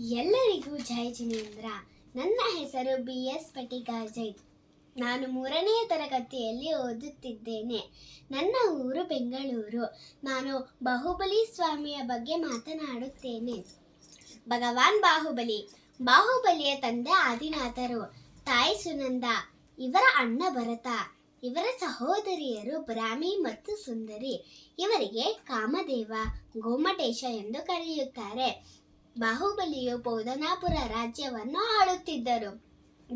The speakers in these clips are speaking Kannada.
ಎಲ್ಲರಿಗೂ ಜಯ ಜಿನೇಂದ್ರ. ನನ್ನ ಹೆಸರು ಬಿ ಎಸ್ ಪಟಿಕಾ ಜೈತ್ ನಾನು ಮೂರನೆಯ ತರಗತಿಯಲ್ಲಿ ಓದುತ್ತಿದ್ದೇನೆ. ನನ್ನ ಊರು ಬೆಂಗಳೂರು. ನಾನು ಬಾಹುಬಲಿ ಸ್ವಾಮಿಯ ಬಗ್ಗೆ ಮಾತನಾಡುತ್ತೇನೆ. ಭಗವಾನ್ ಬಾಹುಬಲಿ. ಬಾಹುಬಲಿಯ ತಂದೆ ಆದಿನಾಥರು. ತಾಯಿ ಸುನಂದ. ಇವರ ಅಣ್ಣ ಭರತ. ಇವರ ಸಹೋದರಿಯರು ಬ್ರಾಹ್ಮಿ ಮತ್ತು ಸುಂದರಿ. ಇವರಿಗೆ ಕಾಮದೇವ, ಗೋಮಟೇಶ ಎಂದು ಕರೆಯುತ್ತಾರೆ. ಬಾಹುಬಲಿಯು ಪೌದನಾಪುರ ರಾಜ್ಯವನ್ನು ಆಳುತ್ತಿದ್ದರು.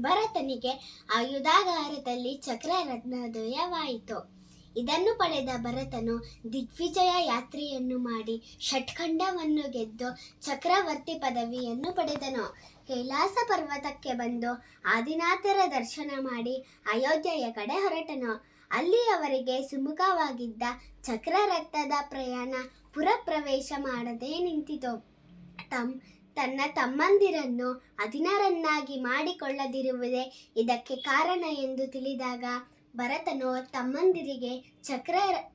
ಭರತನಿಗೆ ಆಯುಧಾಗಾರದಲ್ಲಿ ಚಕ್ರರತ್ನೋದಯವಾಯಿತು. ಇದನ್ನು ಪಡೆದ ಭರತನು ದಿಗ್ವಿಜಯ ಯಾತ್ರೆಯನ್ನು ಮಾಡಿ ಷಟ್ಖಂಡವನ್ನು ಗೆದ್ದು ಚಕ್ರವರ್ತಿ ಪದವಿಯನ್ನು ಪಡೆದನು. ಕೈಲಾಸ ಪರ್ವತಕ್ಕೆ ಬಂದು ಆದಿನಾಥರ ದರ್ಶನ ಮಾಡಿ ಅಯೋಧ್ಯೆಯ ಕಡೆ ಹೊರಟನು. ಅಲ್ಲಿ ಅವರಿಗೆ ಸುಮುಖವಾಗಿದ್ದ ಚಕ್ರರತ್ನದ ಪ್ರಯಾಣ ಪುರಪ್ರವೇಶ ಮಾಡದೇ ನಿಂತಿತು. ತಮ್, ತನ್ನ ತಮ್ಮಂದಿರನ್ನು ಅಧೀನರನ್ನಾಗಿ ಮಾಡಿಕೊಳ್ಳದಿರುವುದೇ ಇದಕ್ಕೆ ಕಾರಣ ಎಂದು ತಿಳಿದಾಗ ಭರತನು ತಮ್ಮಂದಿರಿಗೆ ಚಕ್ರ,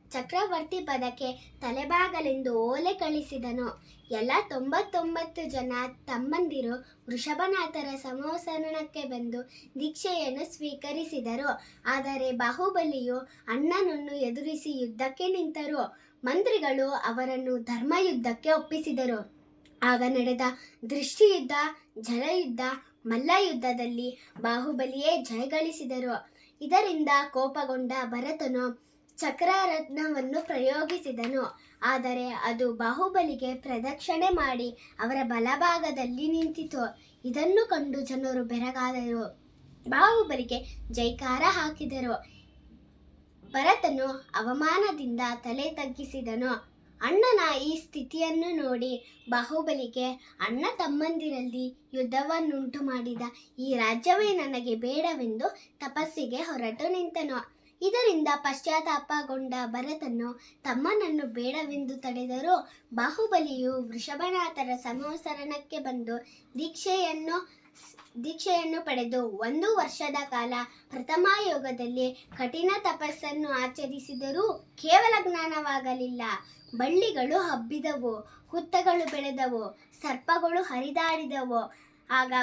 ಚಕ್ರವರ್ತಿ ಪದಕ್ಕೆ ತಲೆಬಾಗಲೆಂದು ಓಲೆ ಕಳಿಸಿದನು. ಎಲ್ಲ ತೊಂಬತ್ತೊಂಬತ್ತು ಜನ ತಮ್ಮಂದಿರು ವೃಷಭನಾಥರ ಸಮವಸರಣಕ್ಕೆ ಬಂದು ದೀಕ್ಷೆಯನ್ನು ಸ್ವೀಕರಿಸಿದರು. ಆದರೆ ಬಾಹುಬಲಿಯು ಅಣ್ಣನನ್ನು ಎದುರಿಸಿ ಯುದ್ಧಕ್ಕೆ ನಿಂತರು. ಮಂತ್ರಿಗಳು ಅವರನ್ನು ಧರ್ಮಯುದ್ಧಕ್ಕೆ ಒಪ್ಪಿಸಿದರು. ಆಗ ನಡೆದ ದೃಷ್ಟಿಯುದ್ಧ, ಜಲಯುದ್ಧ, ಮಲ್ಲಯುದ್ಧದಲ್ಲಿ ಬಾಹುಬಲಿಯೇ ಜಯಗಳಿಸಿದರು ಇದರಿಂದ ಕೋಪಗೊಂಡ ಭರತನು ಚಕ್ರರತ್ನವನ್ನು ಪ್ರಯೋಗಿಸಿದನು. ಆದರೆ ಅದು ಬಾಹುಬಲಿಗೆ ಪ್ರದಕ್ಷಿಣೆ ಮಾಡಿ ಅವರ ಬಲಭಾಗದಲ್ಲಿ ನಿಂತಿತು. ಇದನ್ನು ಕಂಡು ಜನರು ಬೆರಗಾದರು. ಬಾಹುಬಲಿಗೆ ಜೈಕಾರ ಹಾಕಿದರು. ಭರತನು ಅವಮಾನದಿಂದ ತಲೆ ತಗ್ಗಿಸಿದನು. ಅಣ್ಣನ ಈ ಸ್ಥಿತಿಯನ್ನು ನೋಡಿ ಬಾಹುಬಲಿಗೆ ಅಣ್ಣ ತಮ್ಮಂದಿರಲ್ಲಿ ಯುದ್ಧವನ್ನುಂಟು ಮಾಡಿದ ಈ ರಾಜ್ಯವೇ ನನಗೆ ಬೇಡವೆಂದು ತಪಸ್ಸಿಗೆ ಹೊರಟು ನಿಂತನು. ಇದರಿಂದ ಪಶ್ಚಾತ್ತಾಪಗೊಂಡ ಭರತನು ತಮ್ಮನನ್ನು ಬೇಡವೆಂದು ತಡೆದರೂ ಬಾಹುಬಲಿಯು ವೃಷಭನಾಥರ ಸಮೋಸರಣಕ್ಕೆ ಬಂದು ದೀಕ್ಷೆಯನ್ನು ದೀಕ್ಷೆಯನ್ನು ಪಡೆದು ಒಂದು ವರ್ಷದ ಕಾಲ ಪ್ರಥಮ ಯೋಗದಲ್ಲಿ ಕಠಿಣ ತಪಸ್ಸನ್ನು ಆಚರಿಸಿದರೂ ಕೇವಲ ಜ್ಞಾನವಾಗಲಿಲ್ಲ. ಬಳ್ಳಿಗಳು ಹಬ್ಬಿದವು, ಹುತ್ತಗಳು ಬೆಳೆದವು, ಸರ್ಪಗಳು ಹರಿದಾಡಿದವು. ಆಗ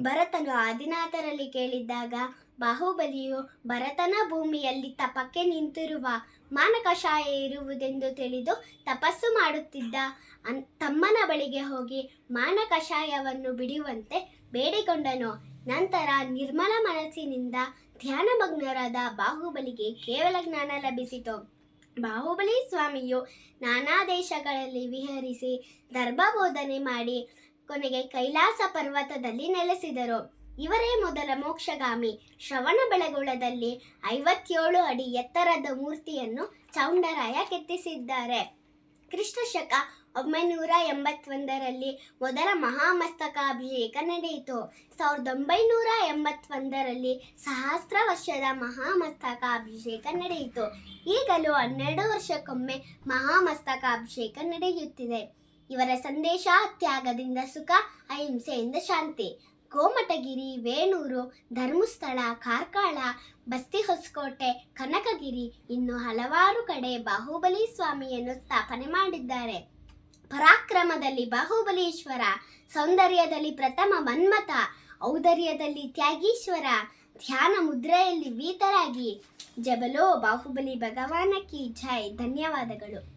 ಭರತನು ಆದಿನಾಥರಲ್ಲಿ ಕೇಳಿದ್ದಾಗ, ಬಾಹುಬಲಿಯು ಭರತನ ಭೂಮಿಯಲ್ಲಿ ತಪಕ್ಕೆ ನಿಂತಿರುವ ಮಾನಕಷಾಯ ಇರುವುದೆಂದು ತಿಳಿದು ತಪಸ್ಸು ಮಾಡುತ್ತಿದ್ದ, ಅನ್, ತಮ್ಮನ ಬಳಿಗೆ ಹೋಗಿ ಮಾನಕಷಾಯವನ್ನು ಬಿಡುವಂತೆ ಬೇಡಿಕೊಂಡನು. ನಂತರ ನಿರ್ಮಲ ಮನಸ್ಸಿನಿಂದ ಧ್ಯಾನಮಗ್ನರಾದ ಬಾಹುಬಲಿಗೆ ಕೇವಲ ಜ್ಞಾನ ಲಭಿಸಿತು. ಬಾಹುಬಲಿ ಸ್ವಾಮಿಯು ನಾನಾ ದೇಶಗಳಲ್ಲಿ ವಿಹರಿಸಿ ಧರ್ಮಬೋಧನೆ ಮಾಡಿ ಕೊನೆಗೆ ಕೈಲಾಸ ಪರ್ವತದಲ್ಲಿ ನೆಲೆಸಿದರು. ಇವರೇ ಮೊದಲ ಮೋಕ್ಷಗಾಮಿ. ಶ್ರವಣ ಬೆಳಗೊಳದಲ್ಲಿ ಐವತ್ತೇಳು ಅಡಿ ಎತ್ತರದ ಮೂರ್ತಿಯನ್ನು ಚೌಂಡರಾಯ ಕೆತ್ತಿಸಿದ್ದಾರೆ. ಕ್ರಿಸ್ತ ಶಕ ಒಂಬೈನೂರ ಎಂಬತ್ತೊಂದರಲ್ಲಿ ಮೊದಲ ಮಹಾಮಸ್ತಕಾಭಿಷೇಕ ನಡೆಯಿತು. ಸಾವಿರದ ಒಂಬೈನೂರ ಎಂಬತ್ತೊಂದರಲ್ಲಿ ಸಹಸ್ರ ವರ್ಷದ ಮಹಾಮಸ್ತಕಾಭಿಷೇಕ ನಡೆಯಿತು. ಈಗಲೂ ಹನ್ನೆರಡು ವರ್ಷಕ್ಕೊಮ್ಮೆ ಮಹಾಮಸ್ತಕಾಭಿಷೇಕ ನಡೆಯುತ್ತಿದೆ. ಇವರ ಸಂದೇಶ ತ್ಯಾಗದಿಂದ ಸುಖ, ಅಹಿಂಸೆಯಿಂದ ಶಾಂತಿ. ಗೋಮಟಗಿರಿ, ವೇಣೂರು, ಧರ್ಮಸ್ಥಳ, ಕಾರ್ಕಳ ಬಸ್ತಿ ಹೊಸಕೋಟೆ ಕನಕಗಿರಿ ಇನ್ನು ಹಲವಾರು ಕಡೆ ಬಾಹುಬಲಿ ಸ್ವಾಮಿಯನ್ನು ಸ್ಥಾಪನೆ ಮಾಡಿದ್ದಾರೆ. ಪರಾಕ್ರಮದಲ್ಲಿ ಬಾಹುಬಲೀಶ್ವರ, ಸೌಂದರ್ಯದಲ್ಲಿ ಪ್ರಥಮ ಮನ್ಮಥ, ಔದರ್ಯದಲ್ಲಿ ತ್ಯಾಗೀಶ್ವರ, ಧ್ಯಾನ ಮುದ್ರೆಯಲ್ಲಿ ವೀತರಾಗಿ. ಜಬಲೋ ಬಾಹುಬಲಿ ಭಗವಾನ ಕಿ ಜೈ. ಧನ್ಯವಾದಗಳು.